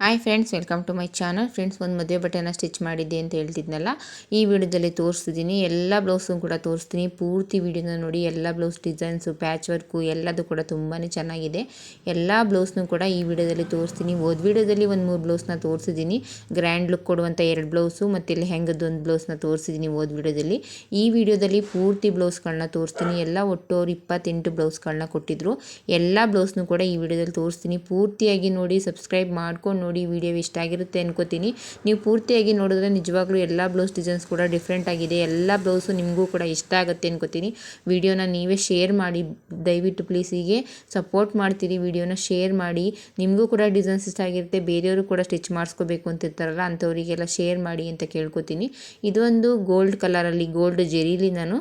Hi friends welcome to my channel friends ಒಂದು ಮದುವೆ ಬಟ್ಟೆನ ಸ್ಟಿಚ್ ಮಾಡಿದ್ದೆ ಅಂತ ಹೇಳ್ತಿದ್ನಲ್ಲ, ಈ ವಿಡಿಯೋದಲ್ಲಿ ತೋರಿಸ್ತಿದ್ದೀನಿ ಎಲ್ಲ ಬ್ಲೌಸು ಕೂಡ ತೋರಿಸ್ತೀನಿ ಪೂರ್ತಿ ವಿಡಿಯೋನ ನೋಡಿ ಎಲ್ಲ ಬ್ಲೌಸ್ ಡಿಸೈನ್ಸು ಪ್ಯಾಚ್ ವರ್ಕು ಎಲ್ಲದು ಕೂಡ ತುಂಬಾ ಚೆನ್ನಾಗಿದೆ. ಎಲ್ಲ ಬ್ಲೌಸ್ನು ಕೂಡ ಈ ವಿಡಿಯೋದಲ್ಲಿ ತೋರಿಸ್ತೀನಿ ಓದ್ ವಿಡಿಯೋದಲ್ಲಿ ಒಂದು ಮೂರು ಬ್ಲೌಸ್ನ ತೋರಿಸಿದ್ದೀನಿ ಗ್ರ್ಯಾಂಡ್ ಲುಕ್ ಕೊಡುವಂಥ ಎರಡು ಬ್ಲೌಸು ಮತ್ತು ಇಲ್ಲಿ ಹೆಂಗದ್ದು ಒಂದು ಬ್ಲೌಸ್ನ ತೋರಿಸಿದ್ದೀನಿ ಓದ್ ವಿಡಿಯೋದಲ್ಲಿ. ಈ ವಿಡಿಯೋದಲ್ಲಿ ಪೂರ್ತಿ ಬ್ಲೌಸ್ಗಳನ್ನ ತೋರಿಸ್ತೀನಿ ಎಲ್ಲ ಒಟ್ಟು ಅವ್ರು ಇಪ್ಪತ್ತೆಂಟು ಬ್ಲೌಸ್ಗಳನ್ನ ಕೊಟ್ಟಿದ್ರು. ಎಲ್ಲ ಬ್ಲೌಸ್ನು ಕೂಡ ಈ ವಿಡಿಯೋದಲ್ಲಿ ತೋರಿಸ್ತೀನಿ ಪೂರ್ತಿಯಾಗಿ ನೋಡಿ ಸಬ್ಸ್ಕ್ರೈಬ್ ಮಾಡ್ಕೊಂಡು ನೋಡಿ ವಿಡಿಯೋ ಇಷ್ಟ ಆಗಿರುತ್ತೆ ಅನ್ಕೋತೀನಿ. ನೀವು ಪೂರ್ತಿಯಾಗಿ ನೋಡಿದ್ರೆ ನಿಜವಾಗ್ಲೂ ಎಲ್ಲ ಬ್ಲೌಸ್ ಡಿಸೈನ್ಸ್ ಕೂಡ ಡಿಫ್ರೆಂಟ್ ಆಗಿದೆ. ಎಲ್ಲ ಬ್ಲೌಸು ನಿಮಗೂ ಕೂಡ ಇಷ್ಟ ಆಗುತ್ತೆ ಅನ್ಕೋತೀನಿ. ವಿಡಿಯೋನ ನೀವೇ ಶೇರ್ ಮಾಡಿ, ದಯವಿಟ್ಟು ಪ್ಲೀಸ್ ಹೀಗೆ ಸಪೋರ್ಟ್ ಮಾಡ್ತೀರಿ. ವಿಡಿಯೋನ ಶೇರ್ ಮಾಡಿ. ನಿಮಗೂ ಕೂಡ ಡಿಸೈನ್ಸ್ ಇಷ್ಟ ಆಗಿರುತ್ತೆ. ಬೇರೆಯವರು ಕೂಡ ಸ್ಟಿಚ್ ಮಾಡಿಸ್ಕೋಬೇಕು ಅಂತಿರ್ತಾರಲ್ಲ ಅಂಥವರಿಗೆಲ್ಲ ಶೇರ್ ಮಾಡಿ ಅಂತ ಕೇಳ್ಕೊತೀನಿ. ಇದೊಂದು ಗೋಲ್ಡ್ ಕಲರಲ್ಲಿ ಗೋಲ್ಡ್ ಜೆರೀಲಿ ನಾನು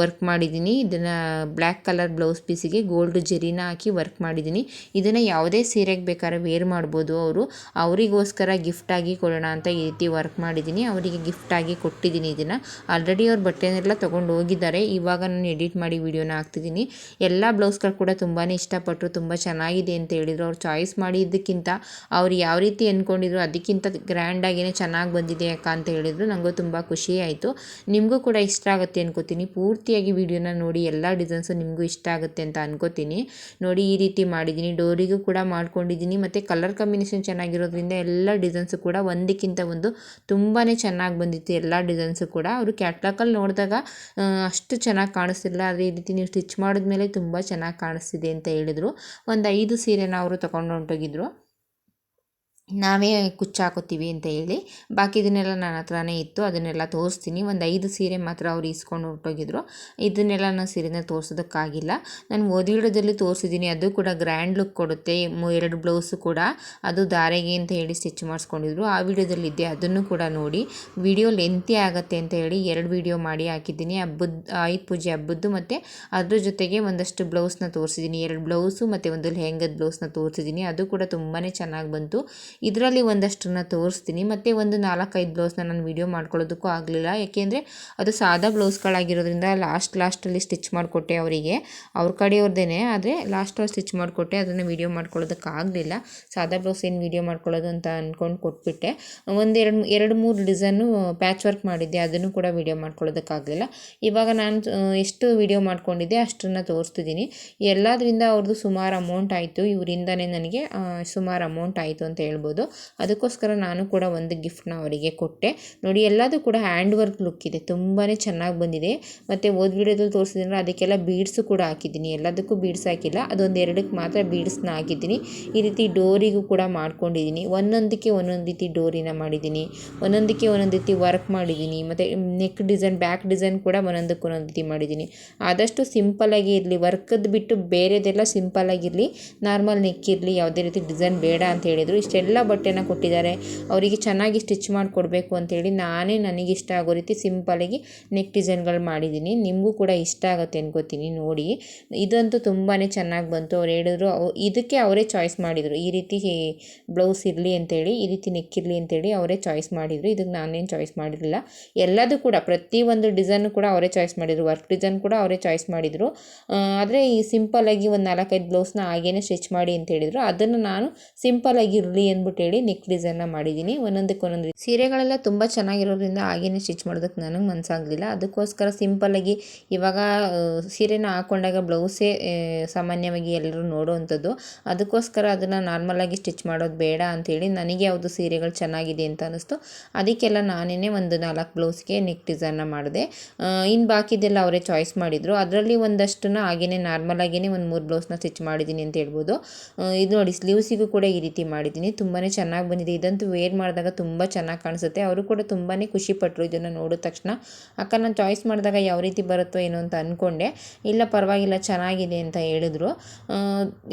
ವರ್ಕ್ ಮಾಡಿದ್ದೀನಿ. ಇದನ್ನು ಬ್ಲ್ಯಾಕ್ ಕಲರ್ ಬ್ಲೌಸ್ ಪೀಸಿಗೆ ಗೋಲ್ಡ್ ಜೆರಿನ ಹಾಕಿ ವರ್ಕ್ ಮಾಡಿದ್ದೀನಿ. ಇದನ್ನು ಯಾವುದೇ ಸೀರೆಗೆ ಬೇಕಾದ್ರೆ ವೇರ್ ಮಾಡ್ಬೋದು ಅವರು. ಅವರಿಗೋಸ್ಕರ ಗಿಫ್ಟಾಗಿ ಕೊಡೋಣ ಅಂತ ಈ ರೀತಿ ವರ್ಕ್ ಮಾಡಿದ್ದೀನಿ. ಅವರಿಗೆ ಗಿಫ್ಟಾಗಿ ಕೊಟ್ಟಿದ್ದೀನಿ ಇದನ್ನು. ಆಲ್ರೆಡಿ ಅವ್ರ ಬಟ್ಟೆನೆಲ್ಲ ತೊಗೊಂಡು ಹೋಗಿದ್ದಾರೆ. ಇವಾಗ ನಾನು ಎಡಿಟ್ ಮಾಡಿ ವೀಡಿಯೋನ ಹಾಕ್ತಿದ್ದೀನಿ. ಎಲ್ಲ ಬ್ಲೌಸ್ಗಳು ಕೂಡ ತುಂಬಾ ಇಷ್ಟಪಟ್ಟರು ತುಂಬ ಚೆನ್ನಾಗಿದೆ ಅಂತ ಹೇಳಿದರು. ಅವ್ರು ಚಾಯ್ಸ್ ಮಾಡಿದ್ದಕ್ಕಿಂತ, ಅವ್ರು ಯಾವ ರೀತಿ ಅಂದ್ಕೊಂಡಿದ್ರು ಅದಕ್ಕಿಂತ ಗ್ರ್ಯಾಂಡಾಗಿಯೇ ಚೆನ್ನಾಗಿ ಬಂದಿದೆ ಅಕ್ಕ ಅಂತ ಹೇಳಿದರು. ನನಗೂ ತುಂಬ ಖುಷಿ ಆಯಿತು. ನಿಮಗೂ ಕೂಡ ಇಷ್ಟ ಆಗುತ್ತೆ ಅನ್ಕೋತೀನಿ. ಪೂರ್ತಿಯಾಗಿ ವೀಡಿಯೋನ ನೋಡಿ ಎಲ್ಲ ಡಿಸೈನ್ಸು ನಿಮಗೂ ಇಷ್ಟ ಆಗುತ್ತೆ ಅಂತ ಅನ್ಕೋತೀನಿ. ನೋಡಿ ಈ ರೀತಿ ಮಾಡಿದ್ದೀನಿ. ಡೋರಿಗೂ ಕೂಡ ಮಾಡ್ಕೊಂಡಿದ್ದೀನಿ. ಮತ್ತು ಕಲರ್ ಕಾಂಬಿನೇಷನ್ ಚೆನ್ನಾಗಿರೋದು ಇರೋದ್ರಿಂದ ಎಲ್ಲ ಡಿಸೈನ್ಸು ಕೂಡ ಒಂದಕ್ಕಿಂತ ಒಂದು ತುಂಬಾ ಚೆನ್ನಾಗಿ ಬಂದಿತ್ತು ಎಲ್ಲ ಡಿಸೈನ್ಸು ಕೂಡ. ಅವರು ಕ್ಯಾಟ್ಲಾಕಲ್ಲಿ ನೋಡಿದಾಗ ಅಷ್ಟು ಚೆನ್ನಾಗಿ ಕಾಣಿಸ್ತಿಲ್ಲ ಆದರೆ ಈ ರೀತಿ ನೀವು ಸ್ಟಿಚ್ ಮಾಡಿದ್ಮೇಲೆ ತುಂಬ ಚೆನ್ನಾಗಿ ಕಾಣಿಸ್ತಿದೆ ಅಂತ ಹೇಳಿದರು. ಒಂದು ಐದು ಸೀರೆನ ಅವರು ತೊಗೊಂಡು ಹೊಂಟೋಗಿದ್ರು. ನಾವೇ ಕುಚ್ಚಾಕೋತೀವಿ ಅಂತ ಹೇಳಿ. ಬಾಕಿದನ್ನೆಲ್ಲ ನನ್ನ ಹತ್ರನೇ ಇತ್ತು. ಅದನ್ನೆಲ್ಲ ತೋರಿಸ್ತೀನಿ. ಒಂದು ಐದು ಸೀರೆ ಮಾತ್ರ ಅವ್ರು ಇಸ್ಕೊಂಡು ಹೊರಟೋಗಿದ್ರು ಇದನ್ನೆಲ್ಲ ನಾನು ಸೀರೆನ ತೋರಿಸೋದಕ್ಕಾಗಿಲ್ಲ. ನಾನು ಓದಿಡೋದಲ್ಲಿ ತೋರಿಸಿದ್ದೀನಿ. ಅದು ಕೂಡ ಗ್ರ್ಯಾಂಡ್ ಲುಕ್ ಕೊಡುತ್ತೆ. ಎರಡು ಬ್ಲೌಸು ಕೂಡ. ಅದು ದಾರೆಗೆ ಅಂತ ಹೇಳಿ ಸ್ಟಿಚ್ ಮಾಡಿಸ್ಕೊಂಡಿದ್ರು. ಆ ವಿಡಿಯೋದಲ್ಲಿ ಇದ್ದೆ ಅದನ್ನು ಕೂಡ ನೋಡಿ. ವಿಡಿಯೋ ಲೆಂತಿ ಆಗುತ್ತೆ ಅಂತ ಹೇಳಿ ಎರಡು ವಿಡಿಯೋ ಮಾಡಿ ಹಾಕಿದ್ದೀನಿ. ಹಬ್ಬದ ಆಯುಧ ಪೂಜೆ ಹಬ್ಬದ್ದು ಮತ್ತು ಅದ್ರ ಜೊತೆಗೆ ಒಂದಷ್ಟು ಬ್ಲೌಸ್ನ ತೋರಿಸಿದ್ದೀನಿ. ಎರಡು ಬ್ಲೌಸು ಮತ್ತು ಒಂದು ಲೆಹೆಂಗದ ಬ್ಲೌಸ್ನ ತೋರಿಸಿದ್ದೀನಿ. ಅದು ಕೂಡ ತುಂಬಾ ಚೆನ್ನಾಗಿ ಬಂತು. ಇದರಲ್ಲಿ ಒಂದಷ್ಟನ್ನು ತೋರಿಸ್ತೀನಿ. ಮತ್ತು ಒಂದು ನಾಲ್ಕೈದು ಬ್ಲೌಸ್ನ ನಾನು ವೀಡಿಯೋ ಮಾಡ್ಕೊಳ್ಳೋದಕ್ಕೂ ಆಗಲಿಲ್ಲ. ಯಾಕೆಂದರೆ ಅದು ಸಾದಾ ಬ್ಲೌಸ್ಗಳಾಗಿರೋದ್ರಿಂದ ಲಾಸ್ಟ್ ಲಾಸ್ಟಲ್ಲಿ ಸ್ಟಿಚ್ ಮಾಡಿಕೊಟ್ಟೆ ಅವರಿಗೆ. ಅವ್ರ ಕಡೆಯವ್ರದ್ದೇ ಆದರೆ ಲಾಸ್ಟಲ್ಲಿ ಸ್ಟಿಚ್ ಮಾಡಿಕೊಟ್ಟೆ. ಅದನ್ನು ವೀಡಿಯೋ ಮಾಡ್ಕೊಳ್ಳೋದಕ್ಕಾಗಲಿಲ್ಲ ಸಾದಾ ಬ್ಲೌಸ್ ಏನು ವೀಡಿಯೋ ಮಾಡ್ಕೊಳ್ಳೋದು ಅಂತ ಅಂದ್ಕೊಂಡು ಕೊಟ್ಬಿಟ್ಟೆ. ಒಂದೆರಡು ಎರಡು ಮೂರು ಡಿಸೈನು ಪ್ಯಾಚ್ ವರ್ಕ್ ಮಾಡಿದ್ದೆ. ಅದನ್ನು ಕೂಡ ವೀಡಿಯೋ ಮಾಡ್ಕೊಳ್ಳೋದಕ್ಕಾಗಲಿಲ್ಲ ಇವಾಗ ನಾನು ಎಷ್ಟು ವೀಡಿಯೋ ಮಾಡ್ಕೊಂಡಿದ್ದೆ ಅಷ್ಟನ್ನು ತೋರಿಸ್ತಿದ್ದೀನಿ. ಎಲ್ಲದರಿಂದ ಅವ್ರದ್ದು ಸುಮಾರು ಅಮೌಂಟ್ ಆಯಿತು. ಇವರಿಂದನೇ ನನಗೆ ಸುಮಾರು ಅಮೌಂಟ್ ಆಯಿತು ಅಂತ ಹೇಳ್ಬೋದು. ಅದಕ್ಕೋಸ್ಕರ ನಾನು ಕೂಡ ಒಂದು ಗಿಫ್ಟ್ನ ಅವರಿಗೆ ಕೊಟ್ಟೆ. ನೋಡಿ ಎಲ್ಲದೂ ಕೂಡ ಹ್ಯಾಂಡ್ ವರ್ಕ್ ಲುಕ್ ಇದೆ. ತುಂಬಾ ಚೆನ್ನಾಗಿ ಬಂದಿದೆ. ಮತ್ತು ಓದ್ ವಿಡಿಯೋದಲ್ಲಿ ತೋರಿಸಿದ್ರೆ ಅದಕ್ಕೆಲ್ಲ ಬೀಡ್ಸು ಕೂಡ ಹಾಕಿದ್ದೀನಿ. ಎಲ್ಲದಕ್ಕೂ ಬೀಡ್ಸ್ ಹಾಕಿಲ್ಲ. ಅದೊಂದು ಎರಡಕ್ಕೆ ಮಾತ್ರ ಬೀಡ್ಸ್ನ ಹಾಕಿದ್ದೀನಿ. ಈ ರೀತಿ ಡೋರಿಗೂ ಕೂಡ ಮಾಡ್ಕೊಂಡಿದ್ದೀನಿ. ಒಂದೊಂದಕ್ಕೆ ಒಂದೊಂದು ರೀತಿ ಡೋರಿನ ಮಾಡಿದ್ದೀನಿ. ಒಂದೊಂದಕ್ಕೆ ಒಂದೊಂದು ರೀತಿ ವರ್ಕ್ ಮಾಡಿದ್ದೀನಿ. ಮತ್ತು ನೆಕ್ ಡಿಸೈನ್ ಬ್ಯಾಕ್ ಡಿಸೈನ್ ಕೂಡ ಒಂದೊಂದಕ್ಕೆ ಒಂದೊಂದು ರೀತಿ ಮಾಡಿದ್ದೀನಿ. ಆದಷ್ಟು ಸಿಂಪಲ್ಲಾಗಿ ಇರಲಿ. ವರ್ಕದ್ದು ಬಿಟ್ಟು ಬೇರೆದೆಲ್ಲ ಸಿಂಪಲ್ಲಾಗಿರಲಿ ನಾರ್ಮಲ್ ನೆಕ್ ಇರಲಿ. ಯಾವುದೇ ರೀತಿ ಡಿಸೈನ್ ಬೇಡ ಅಂತ ಹೇಳಿದರು. ಇಷ್ಟೆಲ್ಲ ಎಲ್ಲ ಬಟ್ಟೆನ ಕೊಟ್ಟಿದ್ದಾರೆ. ಅವರಿಗೆ ಚೆನ್ನಾಗಿ ಸ್ಟಿಚ್ ಮಾಡಿಕೊಡ್ಬೇಕು ಅಂತೇಳಿ ನಾನೇ ನನಗೆ ಇಷ್ಟ ಆಗೋ ರೀತಿ ಸಿಂಪಲಾಗಿ ನೆಕ್ ಡಿಸೈನ್ಗಳು ಮಾಡಿದ್ದೀನಿ. ನಿಮಗೂ ಕೂಡ ಇಷ್ಟ ಆಗುತ್ತೆ ಅನ್ಕೋತೀನಿ ನೋಡಿ. ಇದಂತೂ ತುಂಬಾ ಚೆನ್ನಾಗಿ ಬಂತು. ಅವ್ರು ಹೇಳಿದ್ರು ಇದಕ್ಕೆ ಅವರೇ ಚಾಯ್ಸ್ ಮಾಡಿದರು. ಈ ರೀತಿ ಬ್ಲೌಸ್ ಇರಲಿ ಅಂತೇಳಿ, ಈ ರೀತಿ ನೆಕ್ ಇರಲಿ ಅಂತೇಳಿ ಅವರೇ ಚಾಯ್ಸ್ ಮಾಡಿದರು. ಇದಕ್ಕೆ ನಾನೇನು ಚಾಯ್ಸ್ ಮಾಡಿರಲಿಲ್ಲ. ಎಲ್ಲದೂ ಕೂಡ ಪ್ರತಿಯೊಂದು ಡಿಸೈನು ಕೂಡ ಅವರೇ ಚಾಯ್ಸ್ ಮಾಡಿದರು. ವರ್ಕ್ ಡಿಸೈನ್ ಕೂಡ ಅವರೇ ಚಾಯ್ಸ್ ಮಾಡಿದರು. ಆದರೆ ಈ ಸಿಂಪಲಾಗಿ ಒಂದು ನಾಲ್ಕೈದು ಬ್ಲೌಸ್ನ ಹಾಗೇನೆ ಸ್ಟಿಚ್ ಮಾಡಿ ಅಂತ ಹೇಳಿದರು. ಅದನ್ನು ನಾನು ಸಿಂಪಲಾಗಿರಲಿ ಇರಲಿ ಅಂದ್ಬಿಟ್ಟು ಹೇಳಿ ನೆಕ್ ಡಿಸೈನ್ನ ಮಾಡಿದ್ದೀನಿ. ಒಂದೊಂದಕ್ಕೆ ಒಂದೊಂದು ಸೀರೆಗಳೆಲ್ಲ ತುಂಬ ಚೆನ್ನಾಗಿರೋದ್ರಿಂದ ಹಾಗೇನೆ ಸ್ಟಿಚ್ ಮಾಡೋದಕ್ಕೆ ನನಗೆ ಮನಸ್ಸಾಗಲಿಲ್ಲ ಅದಕ್ಕೋಸ್ಕರ ಸಿಂಪಲ್ಲಾಗಿ ಇವಾಗ ಸೀರೆನ ಹಾಕೊಂಡಾಗ ಬ್ಲೌಸೇ ಸಾಮಾನ್ಯವಾಗಿ ಎಲ್ಲರೂ ನೋಡುವಂಥದ್ದು. ಅದಕ್ಕೋಸ್ಕರ ಅದನ್ನು ನಾರ್ಮಲಾಗಿ ಸ್ಟಿಚ್ ಮಾಡೋದು ಬೇಡ ಅಂಥೇಳಿ ನನಗೆ ಯಾವುದು ಸೀರೆಗಳು ಚೆನ್ನಾಗಿದೆ ಅಂತ ಅನ್ನಿಸ್ತು. ಅದಕ್ಕೆಲ್ಲ ನಾನೇ ಒಂದು ನಾಲ್ಕು ಬ್ಲೌಸ್ಗೆ ನೆಕ್ ಡಿಸೈನ್ನ ಮಾಡಿದೆ. ಇನ್ನು ಬಾಕಿದೆಲ್ಲ ಅವರೇ ಚಾಯ್ಸ್ ಮಾಡಿದರು. ಅದರಲ್ಲಿ ಒಂದಷ್ಟನ್ನ ನಾರ್ಮಲ್ ನಾರ್ಮಲಾಗಿಯೇ ಒಂದು ಮೂರು ಬ್ಲೌಸ್ನ ಸ್ಟಿಚ್ ಮಾಡಿದ್ದೀನಿ ಅಂತ ಹೇಳ್ಬೋದು. ಇದು ನೋಡಿ ಸ್ಲೀವ್ಸಿಗೂ ಕೂಡ ಈ ರೀತಿ ಮಾಡಿದ್ದೀನಿ ತುಂಬಾ ಚೆನ್ನಾಗಿ ಬಂದಿದೆ. ಇದಂತೂ ವೇರ್ ಮಾಡಿದಾಗ ತುಂಬ ಚೆನ್ನಾಗಿ ಕಾಣಿಸುತ್ತೆ. ಅವರು ಕೂಡ ತುಂಬಾ ಖುಷಿಪಟ್ಟರು ಇದನ್ನು ನೋಡಿದ ತಕ್ಷಣ. ಅಕ್ಕ, ನಾನು ಚಾಯ್ಸ್ ಮಾಡಿದಾಗ ಯಾವ ರೀತಿ ಬರುತ್ತೋ ಏನೋ ಅಂತ ಅಂದ್ಕೊಂಡೆ ಇಲ್ಲ, ಪರವಾಗಿಲ್ಲ, ಚೆನ್ನಾಗಿದೆ ಅಂತ ಹೇಳಿದ್ರು.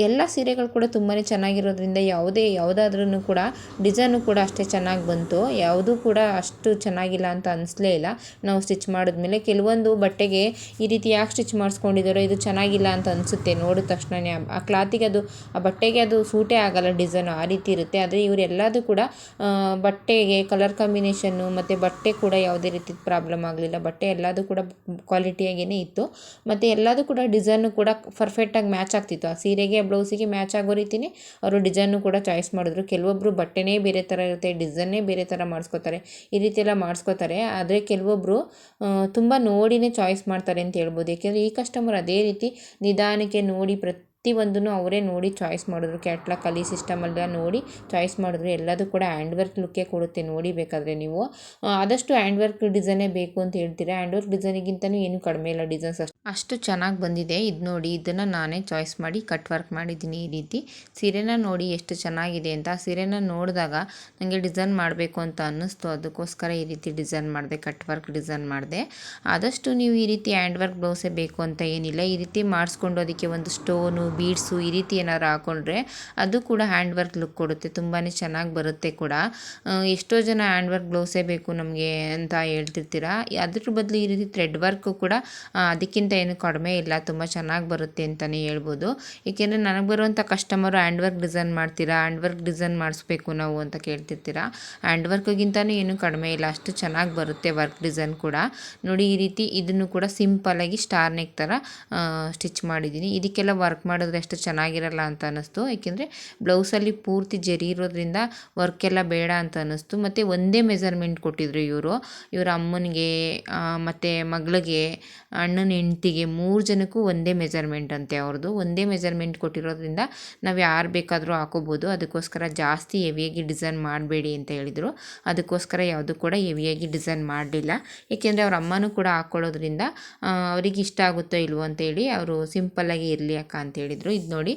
ಎಲ್ಲ ಸೀರೆಗಳು ಕೂಡ ತುಂಬಾ ಚೆನ್ನಾಗಿರೋದ್ರಿಂದ ಯಾವುದೇ ಯಾವುದಾದ್ರೂ ಕೂಡ ಡಿಸೈನು ಕೂಡ ಅಷ್ಟೇ ಚೆನ್ನಾಗಿ ಬಂತು. ಯಾವುದೂ ಕೂಡ ಅಷ್ಟು ಚೆನ್ನಾಗಿಲ್ಲ ಅಂತ ಅನಿಸ್ಲೇ ಇಲ್ಲ. ನಾವು ಸ್ಟಿಚ್ ಮಾಡಿದ್ಮೇಲೆ ಕೆಲವೊಂದು ಬಟ್ಟೆಗೆ ಈ ರೀತಿ ಯಾಕೆ ಸ್ಟಿಚ್ ಮಾಡಿಸ್ಕೊಂಡಿದ್ದಾರೋ ಇದು ಚೆನ್ನಾಗಿಲ್ಲ ಅಂತ ಅನಿಸುತ್ತೆ. ನೋಡಿದ ತಕ್ಷಣವೇ ಆ ಕ್ಲಾತಿಗೆ ಅದು ಆ ಬಟ್ಟೆಗೆ ಅದು ಸೂಟೇ ಆಗಲ್ಲ ಡಿಸೈನು. ಆ ರೀತಿ ಇರುತ್ತೆ. ಆದರೆ ಇವರೆಲ್ಲದು ಕೂಡ ಬಟ್ಟೆಗೆ ಕಲರ್ ಕಾಂಬಿನೇಷನ್ನು ಮತ್ತು ಬಟ್ಟೆ ಕೂಡ ಯಾವುದೇ ರೀತಿ ಪ್ರಾಬ್ಲಮ್ ಆಗಲಿಲ್ಲ. ಬಟ್ಟೆ ಎಲ್ಲದೂ ಕೂಡ ಕ್ವಾಲಿಟಿಯಾಗೇ ಇತ್ತು. ಮತ್ತು ಎಲ್ಲದೂ ಕೂಡ ಡಿಸೈನು ಕೂಡ ಪರ್ಫೆಕ್ಟಾಗಿ ಮ್ಯಾಚ್ ಆಗ್ತಿತ್ತು. ಆ ಸೀರೆಗೆ, ಬ್ಲೌಸಿಗೆ ಮ್ಯಾಚ್ ಆಗೋ ರೀತಿಯೇ ಅವರು ಡಿಸೈನು ಕೂಡ ಚಾಯ್ಸ್ ಮಾಡಿದ್ರು. ಕೆಲವೊಬ್ಬರು ಬಟ್ಟೆನೇ ಬೇರೆ ಥರ ಇರುತ್ತೆ ಡಿಸೈನ್ನೇ ಬೇರೆ ಥರ ಮಾಡಿಸ್ಕೋತಾರೆ, ಈ ರೀತಿ ಎಲ್ಲ ಮಾಡಿಸ್ಕೋತಾರೆ. ಆದರೆ ಕೆಲವೊಬ್ಬರು ತುಂಬ ನೋಡಿನೇ ಚಾಯ್ಸ್ ಮಾಡ್ತಾರೆ ಅಂತ ಹೇಳ್ಬೋದು. ಏಕೆಂದರೆ ಈ ಕಸ್ಟಮರ್ ಅದೇ ರೀತಿ ನಿಧಾನಕ್ಕೆ ನೋಡಿ ಪ್ರತಿಯೊಂದನ್ನು ಅವರೇ ನೋಡಿ ಚಾಯ್ಸ್ ಮಾಡಿದ್ರು. ಕ್ಯಾಟ್ಲಾಗ್ ಕಲಿ ಸಿಸ್ಟಮೆಲ್ಲ ನೋಡಿ ಚಾಯ್ಸ್ ಮಾಡಿದ್ರು. ಎಲ್ಲದೂ ಕೂಡ ಹ್ಯಾಂಡ್ ವರ್ಕ್ ಲುಕ್ಕೇ ಕೊಡುತ್ತೆ. ನೋಡಿ ಬೇಕಾದರೆ ನೀವು. ಆದಷ್ಟು ಹ್ಯಾಂಡ್ ವರ್ಕ್ ಡಿಸೈನೇ ಬೇಕು ಅಂತ ಹೇಳ್ತೀರಾ? ಹ್ಯಾಂಡ್ ವರ್ಕ್ ಡಿಸೈನಿಗಿಂತಲೂ ಏನು ಕಡಿಮೆ ಇಲ್ಲ. ಡಿಸೈನ್ಸ್ ಅಷ್ಟು. ಅಷ್ಟು ಚೆನ್ನಾಗಿ ಬಂದಿದೆ. ಇದು ನೋಡಿ, ಇದನ್ನು ನಾನೇ ಚಾಯ್ಸ್ ಮಾಡಿ ಕಟ್ ವರ್ಕ್ ಮಾಡಿದ್ದೀನಿ ಈ ರೀತಿ. ಸೀರೆನ ನೋಡಿ ಎಷ್ಟು ಚೆನ್ನಾಗಿದೆ ಅಂತ. ಸೀರೆನ ನೋಡಿದಾಗ ನನಗೆ ಡಿಸೈನ್ ಮಾಡಬೇಕು ಅಂತ ಅನ್ನಿಸ್ತು. ಅದಕ್ಕೋಸ್ಕರ ಈ ರೀತಿ ಡಿಸೈನ್ ಮಾಡಿದೆ ಕಟ್ ವರ್ಕ್ ಡಿಸೈನ್ ಮಾಡಿದೆ. ಆದಷ್ಟು ನೀವು ಈ ರೀತಿ ಹ್ಯಾಂಡ್ ವರ್ಕ್ ಬ್ಲೌಸೇ ಬೇಕು ಅಂತ ಏನಿಲ್ಲ. ಈ ರೀತಿ ಮಾಡಿಸ್ಕೊಂಡು ಅದಕ್ಕೆ ಒಂದು ಸ್ಟೋನು ಬೀಡ್ಸು ಈ ರೀತಿ ಏನಾದ್ರು ಹಾಕೊಂಡ್ರೆ ಅದು ಕೂಡ ಹ್ಯಾಂಡ್ ವರ್ಕ್ ಲುಕ್ ಕೊಡುತ್ತೆ ತುಂಬಾ ಚೆನ್ನಾಗಿ ಬರುತ್ತೆ ಕೂಡ. ಎಷ್ಟೋ ಜನ ಹ್ಯಾಂಡ್ ವರ್ಕ್ ಬ್ಲೌಸೇ ಬೇಕು ನಮಗೆ ಅಂತ ಹೇಳ್ತಿರ್ತೀರಾ? ಅದ್ರ ಬದಲು ಈ ರೀತಿ ಥ್ರೆಡ್ ವರ್ಕು ಕೂಡ ಅದಕ್ಕಿಂತ ಏನು ಕಡಿಮೆ ಇಲ್ಲ, ತುಂಬ ಚೆನ್ನಾಗಿ ಬರುತ್ತೆ ಅಂತಲೇ ಹೇಳ್ಬೋದು. ಏಕೆಂದರೆ ನನಗೆ ಬರುವಂಥ ಕಸ್ಟಮರು ಹ್ಯಾಂಡ್ ವರ್ಕ್ ಡಿಸೈನ್ ಮಾಡ್ತೀರಾ? ಹ್ಯಾಂಡ್ ವರ್ಕ್ ಡಿಸೈನ್ ಮಾಡಿಸ್ಬೇಕು ನಾವು ಅಂತ ಕೇಳ್ತಿರ್ತೀರಾ? ಹ್ಯಾಂಡ್ ವರ್ಕ್ಗಿಂತನೂ ಏನು ಕಡಿಮೆ ಇಲ್ಲ, ಅಷ್ಟು ಚೆನ್ನಾಗಿ ಬರುತ್ತೆ ವರ್ಕ್ ಡಿಸೈನ್ ಕೂಡ. ನೋಡಿ ಈ ರೀತಿ ಇದನ್ನು ಕೂಡ ಸಿಂಪಲ್ ಆಗಿ ನೆಕ್ ಥರ ಸ್ಟಿಚ್ ಮಾಡಿದ್ದೀನಿ. ಇದಕ್ಕೆಲ್ಲ ವರ್ಕ್ ಮಾಡಿದ್ರೆ ಅಷ್ಟು ಚೆನ್ನಾಗಿರಲ್ಲ ಅಂತ ಅನ್ನಿಸ್ತು. ಏಕೆಂದರೆ ಬ್ಲೌಸಲ್ಲಿ ಪೂರ್ತಿ ಜರಿ ಇರೋದ್ರಿಂದ ವರ್ಕ್ ಎಲ್ಲ ಬೇಡ ಅಂತ ಅನ್ನಿಸ್ತು. ಮತ್ತು ಒಂದೇ ಮೆಸರ್ಮೆಂಟ್ ಕೊಟ್ಟಿದ್ರು ಇವರು. ಇವರ ಅಮ್ಮನಿಗೆ ಮತ್ತು ಮಗಳಿಗೆ, ಅಣ್ಣನ ಹೆಂಡ್ತಿಗೆ ಮೂರು ಜನಕ್ಕೂ ಒಂದೇ ಮೆಸರ್ಮೆಂಟ್ ಅಂತೆ ಅವ್ರದ್ದು. ಒಂದೇ ಮೆಜರ್ಮೆಂಟ್ ಕೊಟ್ಟಿರೋದ್ರಿಂದ ನಾವು ಯಾರು ಬೇಕಾದರೂ ಹಾಕೋಬೋದು. ಅದಕ್ಕೋಸ್ಕರ ಜಾಸ್ತಿ ಹೆವಿಯಾಗಿ ಡಿಸೈನ್ ಮಾಡಬೇಡಿ ಅಂತ ಹೇಳಿದರು. ಅದಕ್ಕೋಸ್ಕರ ಯಾವುದು ಕೂಡ ಹೆವಿಯಾಗಿ ಡಿಸೈನ್ ಮಾಡಲಿಲ್ಲ. ಏಕೆಂದರೆ ಅವ್ರ ಅಮ್ಮನೂ ಕೂಡ ಹಾಕ್ಕೊಳ್ಳೋದ್ರಿಂದ ಅವ್ರಿಗೆ ಇಷ್ಟ ಆಗುತ್ತೋ ಇಲ್ವೋ ಅಂತೇಳಿ ಅವರು ಸಿಂಪಲ್ಲಾಗಿ ಇರಲಿ ಅಕ್ಕ ಅಂತ ಹೇಳಿದರು. ಇದು ನೋಡಿ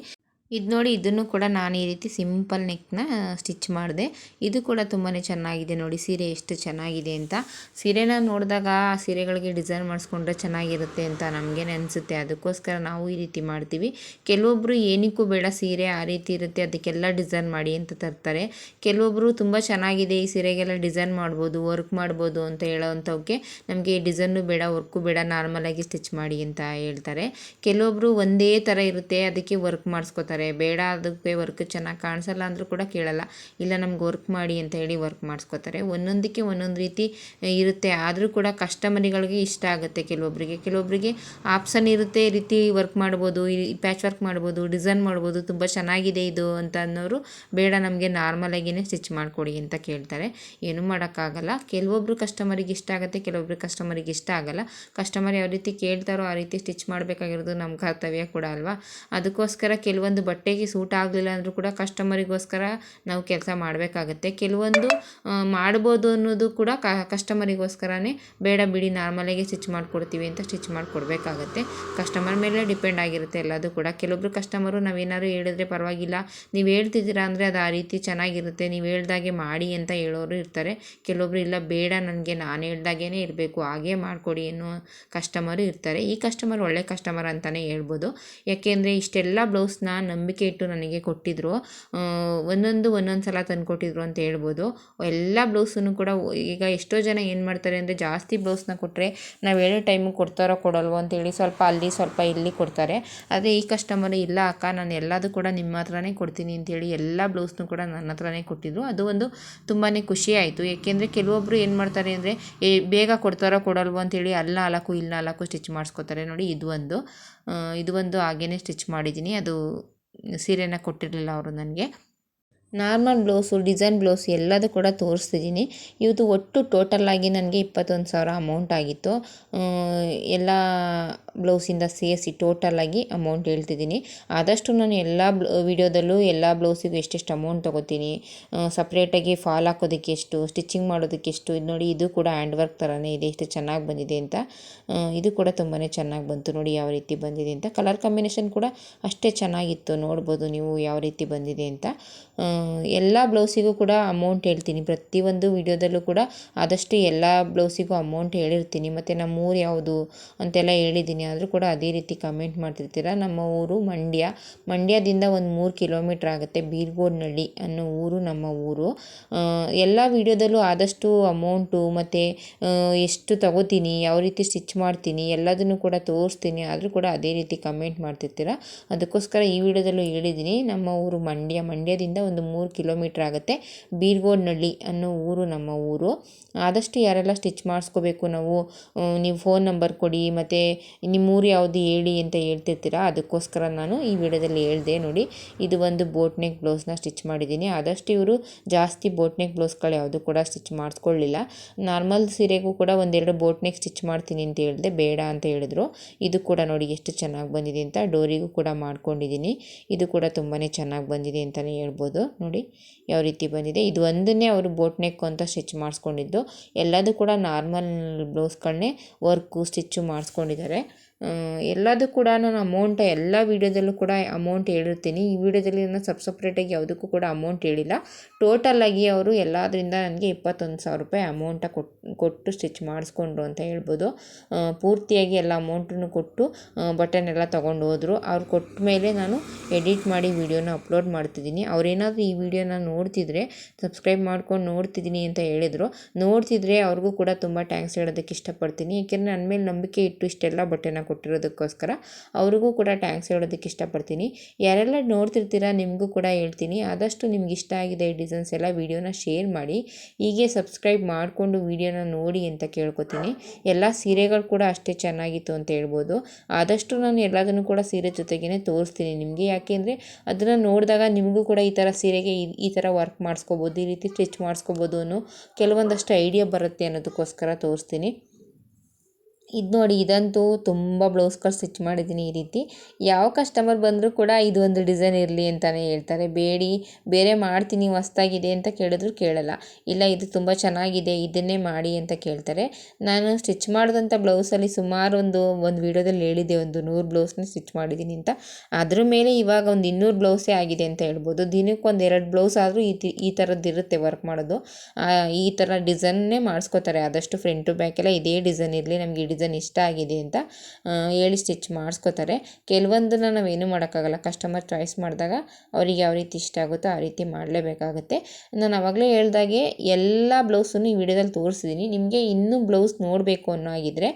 ಇದು ನೋಡಿ ಇದನ್ನು ಕೂಡ ನಾನು ಈ ರೀತಿ ಸಿಂಪಲ್ ನೆಕ್ನ ಸ್ಟಿಚ್ ಮಾಡಿದೆ. ಇದು ಕೂಡ ತುಂಬಾ ಚೆನ್ನಾಗಿದೆ ನೋಡಿ, ಸೀರೆ ಎಷ್ಟು ಚೆನ್ನಾಗಿದೆ ಅಂತ. ಸೀರೆನ ನೋಡಿದಾಗ ಆ ಸೀರೆಗಳಿಗೆ ಡಿಸೈನ್ ಮಾಡಿಸ್ಕೊಂಡ್ರೆ ಚೆನ್ನಾಗಿರುತ್ತೆ ಅಂತ ನಮಗೇನೆ ಅನಿಸುತ್ತೆ ಅದಕ್ಕೋಸ್ಕರ ನಾವು ಈ ರೀತಿ ಮಾಡ್ತೀವಿ. ಕೆಲವೊಬ್ಬರು ಏನಕ್ಕೂ ಬೇಡ ಸೀರೆ ಆ ರೀತಿ ಇರುತ್ತೆ, ಅದಕ್ಕೆಲ್ಲ ಡಿಸೈನ್ ಮಾಡಿ ಅಂತ ತರ್ತಾರೆ. ಕೆಲವೊಬ್ಬರು ತುಂಬ ಚೆನ್ನಾಗಿದೆ ಈ ಸೀರೆಗೆಲ್ಲ ಡಿಸೈನ್ ಮಾಡ್ಬೋದು, ವರ್ಕ್ ಮಾಡ್ಬೋದು ಅಂತ ಹೇಳೋವಂಥವಕ್ಕೆ ನಮಗೆ ಡಿಸೈನು ಬೇಡ ವರ್ಕು ಬೇಡ ನಾರ್ಮಲಾಗಿ ಸ್ಟಿಚ್ ಮಾಡಿ ಅಂತ ಹೇಳ್ತಾರೆ. ಕೆಲವೊಬ್ಬರು ಒಂದೇ ಥರ ಇರುತ್ತೆ, ಅದಕ್ಕೆ ವರ್ಕ್ ಮಾಡಿಸ್ಕೋತಾರೆ. ಬೇಡ, ಅದಕ್ಕೆ ವರ್ಕ್ ಚೆನ್ನಾಗಿ ಕಾಣಿಸಲ್ಲ ಅಂದರೂ ಕೂಡ ಕೇಳಲ್ಲ. ಇಲ್ಲ, ನಮ್ಗೆ ವರ್ಕ್ ಮಾಡಿ ಅಂತ ಹೇಳಿ ವರ್ಕ್ ಮಾಡಿಸ್ಕೋತಾರೆ. ಒಂದೊಂದಕ್ಕೆ ಒಂದೊಂದು ರೀತಿ ಇರುತ್ತೆ. ಆದರೂ ಕೂಡ ಕಸ್ಟಮರಿಗಳಿಗೆ ಇಷ್ಟ ಆಗುತ್ತೆ ಕೆಲವೊಬ್ಬರಿಗೆ ಕೆಲವೊಬ್ಬರಿಗೆ ಆಪ್ಷನ್ ಇರುತ್ತೆ, ಈ ರೀತಿ ವರ್ಕ್ ಮಾಡ್ಬೋದು, ಈ ಪ್ಯಾಚ್ ವರ್ಕ್ ಮಾಡ್ಬೋದು ಡಿಸೈನ್ ಮಾಡ್ಬೋದು, ತುಂಬ ಚೆನ್ನಾಗಿದೆ ಇದು ಅಂತ ಅನ್ನೋರು ಬೇಡ, ನಮಗೆ ನಾರ್ಮಲಾಗಿಯೇ ಸ್ಟಿಚ್ ಮಾಡಿಕೊಡಿ ಅಂತ ಕೇಳ್ತಾರೆ. ಏನು ಮಾಡೋಕ್ಕಾಗಲ್ಲ. ಕೆಲವೊಬ್ಬರು ಕಸ್ಟಮರಿಗೆ ಇಷ್ಟ ಆಗುತ್ತೆ, ಕೆಲವೊಬ್ರು ಕಸ್ಟಮರಿಗೆ ಇಷ್ಟ ಆಗಲ್ಲ. ಕಸ್ಟಮರ್ ಯಾವ ರೀತಿ ಕೇಳ್ತಾರೋ ಆ ರೀತಿ ಸ್ಟಿಚ್ ಮಾಡಬೇಕಾಗಿರೋದು ನಮ್ಮ ಕರ್ತವ್ಯ ಕೂಡ ಅಲ್ವಾ? ಅದಕ್ಕೋಸ್ಕರ ಕೆಲವೊಂದು ಬಟ್ಟೆಗೆ ಸೂಟ್ ಆಗಲಿಲ್ಲ ಅಂದರೂ ಕೂಡ ಕಸ್ಟಮರಿಗೋಸ್ಕರ ನಾವು ಕೆಲಸ ಮಾಡಬೇಕಾಗತ್ತೆ. ಕೆಲವೊಂದು ಮಾಡ್ಬೋದು ಅನ್ನೋದು ಕೂಡ ಕ ಕಸ್ಟಮರಿಗೋಸ್ಕರನೇ ಬೇಡ ಬಿಡಿ ನಾರ್ಮಲಾಗಿ ಸ್ಟಿಚ್ ಮಾಡಿಕೊಡ್ತೀವಿ ಅಂತ ಸ್ಟಿಚ್ ಮಾಡಿಕೊಡ್ಬೇಕಾಗತ್ತೆ. ಕಸ್ಟಮರ್ ಮೇಲೆ ಡಿಪೆಂಡ್ ಆಗಿರುತ್ತೆ ಎಲ್ಲದು ಕೂಡ. ಕೆಲವೊಬ್ಬರು ಕಸ್ಟಮರು ನಾವೇನಾದ್ರು ಹೇಳಿದ್ರೆ ಪರವಾಗಿಲ್ಲ. ನೀವು ಹೇಳ್ತಿದ್ದೀರಾ ಅಂದರೆ ಅದು ಆ ರೀತಿ ಚೆನ್ನಾಗಿರುತ್ತೆ, ನೀವು ಹೇಳ್ದಾಗೆ ಮಾಡಿ ಅಂತ ಹೇಳೋರು ಇರ್ತಾರೆ. ಕೆಲವೊಬ್ಬರು ಇಲ್ಲ, ಬೇಡ ನನಗೆ, ನಾನು ಹೇಳ್ದಾಗೇ ಇರಬೇಕು, ಹಾಗೇ ಮಾಡಿಕೊಡಿ ಅನ್ನೋ ಕಸ್ಟಮರು ಇರ್ತಾರೆ. ಈ ಕಸ್ಟಮರ್ ಒಳ್ಳೆ ಕಸ್ಟಮರ್ ಅಂತಲೇ ಹೇಳ್ಬೋದು. ಯಾಕೆಂದರೆ ಇಷ್ಟೆಲ್ಲ ಬ್ಲೌಸ್ನ ನಂಬಿಕೆ ಇಟ್ಟು ನನಗೆ ಕೊಟ್ಟಿದ್ರು. ಒಂದೊಂದು ಒಂದೊಂದು ಸಲ ತಂದು ಕೊಟ್ಟಿದ್ರು ಅಂತ ಹೇಳ್ಬೋದು. ಎಲ್ಲ ಬ್ಲೌಸನ್ನು ಕೂಡ ಈಗ ಎಷ್ಟೋ ಜನ ಏನು ಮಾಡ್ತಾರೆ ಅಂದರೆ ಜಾಸ್ತಿ ಬ್ಲೌಸ್ನ ಕೊಟ್ಟರೆ ನಾವು ಹೇಳೋ ಟೈಮಿಗೆ ಕೊಡ್ತಾರೋ ಕೊಡಲ್ವೋ ಅಂತೇಳಿ ಸ್ವಲ್ಪ ಅಲ್ಲಿ ಸ್ವಲ್ಪ ಇಲ್ಲಿ ಕೊಡ್ತಾರೆ. ಆದರೆ ಈ ಕಸ್ಟಮರ್ ಇಲ್ಲ ಅಕ್ಕ, ನಾನು ಎಲ್ಲದೂ ಕೂಡ ನಿಮ್ಮ ಹತ್ರನೇ ಕೊಡ್ತೀನಿ ಅಂತೇಳಿ ಎಲ್ಲ ಬ್ಲೌಸ್ನು ಕೂಡ ನನ್ನ ಹತ್ರನೇ ಕೊಟ್ಟಿದ್ರು. ಅದು ಒಂದು ತುಂಬಾ ಖುಷಿ ಆಯಿತು. ಏಕೆಂದರೆ ಕೆಲವೊಬ್ಬರು ಏನು ಮಾಡ್ತಾರೆ ಅಂದರೆ ಬೇಗ ಕೊಡ್ತಾರೋ ಕೊಡಲ್ವೋ ಅಂತೇಳಿ ಅಲ್ಲಿ ನಾಲ್ಕು ಇಲ್ಲಿ ನಾಲ್ಕು ಸ್ಟಿಚ್ ಮಾಡಿಸ್ಕೋತಾರೆ. ನೋಡಿ ಇದು ಒಂದು. ಇದು ಒಂದು ಹಾಗೇ ಸ್ಟಿಚ್ ಮಾಡಿದ್ದೀನಿ. ಅದು ಸೀರೆನ ಕೊಟ್ಟಿರಲಿಲ್ಲ ಅವರು ನನಗೆ. ನಾರ್ಮಲ್ ಬ್ಲೌಸು, ಡಿಸೈನ್ ಬ್ಲೌಸ್ ಎಲ್ಲದೂ ಕೂಡ ತೋರಿಸ್ತಿದ್ದೀನಿ. ಇವತ್ತು ಒಟ್ಟು ಟೋಟಲ್ಲಾಗಿ ನನಗೆ ಇಪ್ಪತ್ತೊಂದು ಸಾವಿರ ಅಮೌಂಟ್ ಆಗಿತ್ತು. ಎಲ್ಲ ಬ್ಲೌಸಿಂದ ಸೇರಿಸಿ ಟೋಟಲಾಗಿ ಅಮೌಂಟ್ ಹೇಳ್ತಿದ್ದೀನಿ. ಆದಷ್ಟು ನಾನು ಎಲ್ಲ ಬ್ಲ, ವಿಡಿಯೋದಲ್ಲೂ ಎಲ್ಲ ಬ್ಲೌಸಿಗೂ ಎಷ್ಟೆಷ್ಟು ಅಮೌಂಟ್ ತೊಗೋತೀನಿ ಸಪ್ರೇಟಾಗಿ ಫಾಲ್ ಹಾಕೋದಕ್ಕೆ ಎಷ್ಟು ಸ್ಟಿಚಿಂಗ್ ಮಾಡೋದಕ್ಕೆ ಎಷ್ಟು, ಇದು ನೋಡಿ, ಇದು ಕೂಡ ಹ್ಯಾಂಡ್ ವರ್ಕ್ ಥರನೇ ಇದೆ ಎಷ್ಟು ಚೆನ್ನಾಗಿ ಬಂದಿದೆ ಅಂತ. ಇದು ಕೂಡ ತುಂಬಾ ಚೆನ್ನಾಗಿ ಬಂತು ನೋಡಿ, ಯಾವ ರೀತಿ ಬಂದಿದೆ ಅಂತ. ಕಲರ್ ಕಾಂಬಿನೇಷನ್ ಕೂಡ ಅಷ್ಟೇ ಚೆನ್ನಾಗಿತ್ತು, ನೋಡ್ಬೋದು ನೀವು ಯಾವ ರೀತಿ ಬಂದಿದೆ ಅಂತ. ಎಲ್ಲ ಬ್ಲೌಸಿಗೂ ಕೂಡ ಅಮೌಂಟ್ ಹೇಳ್ತೀನಿ. ಪ್ರತಿಯೊಂದು ವಿಡಿಯೋದಲ್ಲೂ ಕೂಡ ಆದಷ್ಟು ಎಲ್ಲ ಬ್ಲೌಸಿಗೂ ಅಮೌಂಟ್ ಹೇಳಿರ್ತೀನಿ. ಮತ್ತು ನಮ್ಮ ಊರು ಯಾವುದು ಅಂತೆಲ್ಲ ಹೇಳಿದ್ದೀನಿ. ಆದರೂ ಕೂಡ ಅದೇ ರೀತಿ ಕಮೆಂಟ್ ಮಾಡ್ತಿರ್ತೀರ? ನಮ್ಮ ಊರು ಮಂಡ್ಯ. ಮಂಡ್ಯದಿಂದ ಒಂದು ಮೂರು ಕಿಲೋಮೀಟ್ರ್ ಆಗುತ್ತೆ ಬೀರ್ಗೋಡ್ನಳ್ಳಿ ಅನ್ನೋ ಊರು ನಮ್ಮ ಊರು. ಎಲ್ಲ ವಿಡಿಯೋದಲ್ಲೂ ಆದಷ್ಟು ಅಮೌಂಟು ಮತ್ತು ಎಷ್ಟು ತಗೋತೀನಿ, ಯಾವ ರೀತಿ ಸ್ಟಿಚ್ ಮಾಡ್ತೀನಿ, ಎಲ್ಲದನ್ನು ಕೂಡ ತೋರಿಸ್ತೀನಿ. ಆದರೂ ಕೂಡ ಅದೇ ರೀತಿ ಕಮೆಂಟ್ ಮಾಡ್ತಿರ್ತೀರ? ಅದಕ್ಕೋಸ್ಕರ ಈ ವಿಡಿಯೋದಲ್ಲೂ ಹೇಳಿದ್ದೀನಿ. ನಮ್ಮ ಊರು ಮಂಡ್ಯ. ಮಂಡ್ಯದಿಂದ ಒಂದು ಮೂರು ಕಿಲೋಮೀಟ್ರ್ ಆಗುತ್ತೆ. ಬೀರ್ಗೋಡ್ನಳ್ಳಿ ಅನ್ನೋ ಊರು ನಮ್ಮ ಊರು. ಆದಷ್ಟು ಯಾರೆಲ್ಲ ಸ್ಟಿಚ್ ಮಾಡಿಸ್ಕೋಬೇಕು ನಾವು ನೀವು ಫೋನ್ ನಂಬರ್ ಕೊಡಿ, ಮತ್ತು ನಿಮ್ಮೂರು ಯಾವುದು ಹೇಳಿ ಅಂತ ಹೇಳ್ತಿರ್ತೀರ, ಅದಕ್ಕೋಸ್ಕರ ನಾನು ಈ ವಿಡಿಯೋದಲ್ಲಿ ಹೇಳಿದೆ ನೋಡಿ. ಇದು ಒಂದು ಬೋಟ್ ನೆಕ್ ಬ್ಲೌಸ್ನ ಸ್ಟಿಚ್ ಮಾಡಿದ್ದೀನಿ. ಆದಷ್ಟು ಇವರು ಜಾಸ್ತಿ ಬೋಟ್ ನೆಕ್ ಬ್ಲೌಸ್ಗಳು ಯಾವುದು ಕೂಡ ಸ್ಟಿಚ್ ಮಾಡಿಸ್ಕೊಳ್ಳಿಲ್ಲ ನಾರ್ಮಲ್ ಸೀರೆಗೂ ಕೂಡ ಒಂದೆರಡು ಬೋಟ್ ನೆಕ್ ಸ್ಟಿಚ್ ಮಾಡ್ತೀನಿ ಅಂತ ಹೇಳಿದೆ, ಬೇಡ ಅಂತ ಹೇಳಿದ್ರು. ಇದು ಕೂಡ ನೋಡಿ ಎಷ್ಟು ಚೆನ್ನಾಗಿ ಬಂದಿದೆ ಅಂತ ಡೋರಿಗೂ ಕೂಡ ಮಾಡ್ಕೊಂಡಿದ್ದೀನಿ. ಇದು ಕೂಡ ತುಂಬಾ ಚೆನ್ನಾಗಿ ಬಂದಿದೆ ಅಂತಲೇ ಹೇಳ್ಬೋದು. ನೋಡಿ ಯಾವ ರೀತಿ ಬಂದಿದೆ. ಇದು ಒಂದನ್ನೇ ಅವರು ಬೋಟ್ ನೆಕ್ ಅಂತ ಸ್ಟಿಚ್ ಮಾಡಿಸ್ಕೊಂಡಿದ್ದು. ಎಲ್ಲದೂ ಕೂಡ ನಾರ್ಮಲ್ ಬ್ಲೌಸ್ಗಳನ್ನೇ ವರ್ಕು ಸ್ಟಿಚ್ಚು ಮಾಡಿಸ್ಕೊಂಡಿದ್ದಾರೆ. ಎಲ್ಲದೂ ಕೂಡ ನಾನು ಅಮೌಂಟ್ ಎಲ್ಲ ವೀಡಿಯೋದಲ್ಲೂ ಕೂಡ ಅಮೌಂಟ್ ಹೇಳಿರ್ತೀನಿ. ಈ ವಿಡಿಯೋದಲ್ಲಿ ನಾನು ಸಬ್ ಸಪ್ರೇಟಾಗಿ ಯಾವುದಕ್ಕೂ ಕೂಡ ಅಮೌಂಟ್ ಹೇಳಿಲ್ಲ. ಟೋಟಲಾಗಿ ಅವರು ಎಲ್ಲದರಿಂದ ನನಗೆ ಇಪ್ಪತ್ತೊಂದು ಸಾವಿರ ರೂಪಾಯಿ ಅಮೌಂಟ ಕೊಟ್ಟು ಕೊಟ್ಟು ಸ್ಟಿಚ್ ಮಾಡಿಸ್ಕೊಂಡ್ರು ಅಂತ ಹೇಳ್ಬೋದು. ಪೂರ್ತಿಯಾಗಿ ಎಲ್ಲ ಅಮೌಂಟನ್ನು ಕೊಟ್ಟು ಬಟನ್ ಎಲ್ಲ ತೊಗೊಂಡು ಹೋದರು. ಅವ್ರು ಕೊಟ್ಟ ಮೇಲೆ ನಾನು ಎಡಿಟ್ ಮಾಡಿ ವೀಡಿಯೋನ ಅಪ್ಲೋಡ್ ಮಾಡ್ತಿದ್ದೀನಿ. ಅವರೇನಾದರೂ ಈ ವಿಡಿಯೋನ ನೋಡ್ತಿದ್ರೆ ಸಬ್ಸ್ಕ್ರೈಬ್ ಮಾಡ್ಕೊಂಡು ನೋಡ್ತಿದ್ದೀನಿ ಅಂತ ಹೇಳಿದರು. ನೋಡ್ತಿದ್ರೆ ಅವ್ರಿಗೂ ಕೂಡ ತುಂಬ ಥ್ಯಾಂಕ್ಸ್ ಹೇಳೋದಕ್ಕೆ ಇಷ್ಟಪಡ್ತೀನಿ. ಏಕೆಂದರೆ ನನ್ನ ಮೇಲೆ ನಂಬಿಕೆ ಇಟ್ಟು ಇಷ್ಟೆಲ್ಲ ಬಟ್ಟೆನ ಕೊಟ್ಟಿರೋದಕ್ಕೋಸ್ಕರ ಅವ್ರಿಗೂ ಕೂಡ ಟ್ಯಾಂಕ್ಸ್ ಹೇಳೋದಕ್ಕೆ ಇಷ್ಟಪಡ್ತೀನಿ. ಯಾರೆಲ್ಲ ನೋಡ್ತಿರ್ತೀರ ನಿಮಗೂ ಕೂಡ ಹೇಳ್ತೀನಿ. ಆದಷ್ಟು ನಿಮ್ಗೆ ಇಷ್ಟ ಆಗಿದೆ ಈ ಡಿಸೈನ್ಸ್ ಎಲ್ಲ ವೀಡಿಯೋನ ಶೇರ್ ಮಾಡಿ. ಹೀಗೆ ಸಬ್ಸ್ಕ್ರೈಬ್ ಮಾಡಿಕೊಂಡು ವೀಡಿಯೋನ ನೋಡಿ ಅಂತ ಕೇಳ್ಕೊತೀನಿ. ಎಲ್ಲ ಸೀರೆಗಳು ಕೂಡ ಅಷ್ಟೇ ಚೆನ್ನಾಗಿತ್ತು ಅಂತ ಹೇಳ್ಬೋದು. ಆದಷ್ಟು ನಾನು ಎಲ್ಲದನ್ನು ಕೂಡ ಸೀರೆ ಜೊತೆಗೇ ತೋರಿಸ್ತೀನಿ ನಿಮಗೆ. ಯಾಕೆಂದರೆ ಅದನ್ನು ನೋಡಿದಾಗ ನಿಮಗೂ ಕೂಡ ಈ ಥರ ಸೀರೆಗೆ ಈ ಥರ ವರ್ಕ್ ಮಾಡಿಸ್ಕೋಬೋದು, ಈ ರೀತಿ ಸ್ಟಿಚ್ ಮಾಡಿಸ್ಕೋಬೋದು ಅನ್ನೋ ಕೆಲವೊಂದಷ್ಟು ಐಡಿಯಾ ಬರುತ್ತೆ ಅನ್ನೋದಕ್ಕೋಸ್ಕರ ತೋರಿಸ್ತೀನಿ. ಇದು ನೋಡಿ ಇದಂತೂ ತುಂಬ ಬ್ಲೌಸ್ಗಳು ಸ್ಟಿಚ್ ಮಾಡಿದ್ದೀನಿ ಈ ರೀತಿ. ಯಾವ ಕಸ್ಟಮರ್ ಬಂದರೂ ಕೂಡ ಇದು ಒಂದು ಡಿಸೈನ್ ಇರಲಿ ಅಂತಲೇ ಹೇಳ್ತಾರೆ. ಬೇಡಿ, ಬೇರೆ ಮಾಡ್ತೀನಿ ಹೊಸ್ತಾಗಿದೆ ಅಂತ ಕೇಳಿದ್ರು ಕೇಳಲ್ಲ. ಇಲ್ಲ, ಇದು ತುಂಬ ಚೆನ್ನಾಗಿದೆ, ಇದನ್ನೇ ಮಾಡಿ ಅಂತ ಕೇಳ್ತಾರೆ. ನಾನು ಸ್ಟಿಚ್ ಮಾಡಿದಂಥ ಬ್ಲೌಸಲ್ಲಿ ಸುಮಾರು ಒಂದು ಒಂದು ವೀಡಿಯೋದಲ್ಲಿ ಹೇಳಿದೆ ಒಂದು ನೂರು ಬ್ಲೌಸ್ನ ಸ್ಟಿಚ್ ಮಾಡಿದ್ದೀನಿ ಅಂತ. ಅದ್ರ ಮೇಲೆ ಇವಾಗ ಒಂದು ಇನ್ನೂರು ಬ್ಲೌಸೇ ಆಗಿದೆ ಅಂತ ಹೇಳ್ಬೋದು. ದಿನಕ್ಕೆ ಒಂದು ಎರಡು ಬ್ಲೌಸ್ ಆದರೂ ಈ ಈ ಥರದ್ದು ಇರುತ್ತೆ ವರ್ಕ್ ಮಾಡೋದು. ಈ ಥರ ಡಿಸೈನ್ನೇ ಮಾಡಿಸ್ಕೋತಾರೆ. ಆದಷ್ಟು ಫ್ರಂಟು ಬ್ಯಾಕೆಲ್ಲ ಇದೇ ಡಿಸೈನ್ ಇರಲಿ, ನಮಗೆ ಡಿಸೈನ್ ಇಷ್ಟ ಆಗಿದೆ ಅಂತ ಹೇಳಿ ಸ್ಟಿಚ್ ಮಾಡಿಸ್ಕೋತಾರೆ. ಕೆಲವೊಂದನ್ನು ನಾವೇನು ಮಾಡೋಕ್ಕಾಗಲ್ಲ. ಕಸ್ಟಮರ್ ಚಾಯ್ಸ್ ಮಾಡಿದಾಗ ಅವರಿಗೆ ಯಾವ ರೀತಿ ಇಷ್ಟ ಆಗುತ್ತೋ ಆ ರೀತಿ ಮಾಡಲೇಬೇಕಾಗುತ್ತೆ. ನಾನು ಆವಾಗಲೇ ಹೇಳ್ದಾಗೆ ಎಲ್ಲ ಬ್ಲೌಸನ್ನು ಈ ವಿಡಿಯೋದಲ್ಲಿ ತೋರಿಸಿದ್ದೀನಿ. ನಿಮಗೆ ಇನ್ನೂ ಬ್ಲೌಸ್ ನೋಡಬೇಕು ಅನ್ನೋ ಆಗಿದ್ದರೆ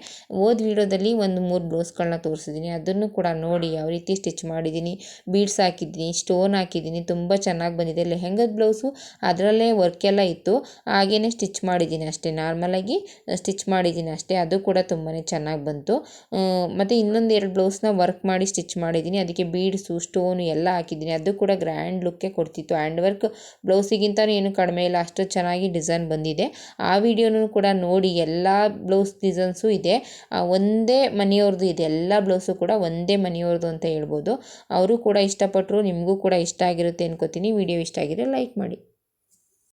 ಓದ್ ವಿಡಿಯೋದಲ್ಲಿ ಒಂದು ಮೂರು ಬ್ಲೌಸ್ಗಳನ್ನ ತೋರಿಸಿದ್ದೀನಿ. ಅದನ್ನು ಕೂಡ ನೋಡಿ ಯಾವ ರೀತಿ ಸ್ಟಿಚ್ ಮಾಡಿದ್ದೀನಿ. ಬೀಡ್ಸ್ ಹಾಕಿದ್ದೀನಿ, ಸ್ಟೋನ್ ಹಾಕಿದ್ದೀನಿ. ತುಂಬ ಚೆನ್ನಾಗಿ ಬಂದಿದೆ. ಲೆಹೆಂಗದ ಬ್ಲೌಸು? ಅದರಲ್ಲೇ ವರ್ಕೆಲ್ಲ ಇತ್ತು. ಹಾಗೇ ಸ್ಟಿಚ್ ಮಾಡಿದ್ದೀನಿ ಅಷ್ಟೇ. ನಾರ್ಮಲಾಗಿ ಸ್ಟಿಚ್ ಮಾಡಿದ್ದೀನಿ ಅಷ್ಟೇ. ಅದು ಕೂಡ ತುಂಬಾ ಚೆನ್ನಾಗಿ ಬಂತು. ಮತ್ತು ಇನ್ನೊಂದು ಎರಡು ಬ್ಲೌಸ್ನ ವರ್ಕ್ ಮಾಡಿ ಸ್ಟಿಚ್ ಮಾಡಿದ್ದೀನಿ ಅದಕ್ಕೆ ಬೀಡ್ಸು, ಸ್ಟೋನು ಎಲ್ಲ ಹಾಕಿದ್ದೀನಿ ಅದು ಕೂಡ ಗ್ರ್ಯಾಂಡ್ ಲುಕ್ಕೇ ಕೊಡ್ತಿತ್ತು. ಹ್ಯಾಂಡ್ ವರ್ಕ್ ಬ್ಲೌಸಿಗಿಂತಲೂ ಏನು ಕಡಿಮೆ ಇಲ್ಲ. ಅಷ್ಟು ಚೆನ್ನಾಗಿ ಡಿಸೈನ್ ಬಂದಿದೆ. ಆ ವಿಡಿಯೋನೂ ಕೂಡ ನೋಡಿ ಎಲ್ಲ ಬ್ಲೌಸ್ ಡಿಸೈನ್ಸು ಇದೆ. ಒಂದೇ ಮನೆಯವ್ರದ್ದು ಇದೆ. ಎಲ್ಲ ಬ್ಲೌಸು ಕೂಡ ಒಂದೇ ಮನೆಯವ್ರದ್ದು ಅಂತ ಹೇಳ್ಬೋದು. ಅವರು ಕೂಡ ಇಷ್ಟಪಟ್ಟರು ನಿಮಗೂ ಕೂಡ ಇಷ್ಟ ಆಗಿರುತ್ತೆ ಅನ್ಕೋತೀನಿ. ವಿಡಿಯೋ ಇಷ್ಟ ಆಗಿದ್ರೆ ಲೈಕ್ ಮಾಡಿ.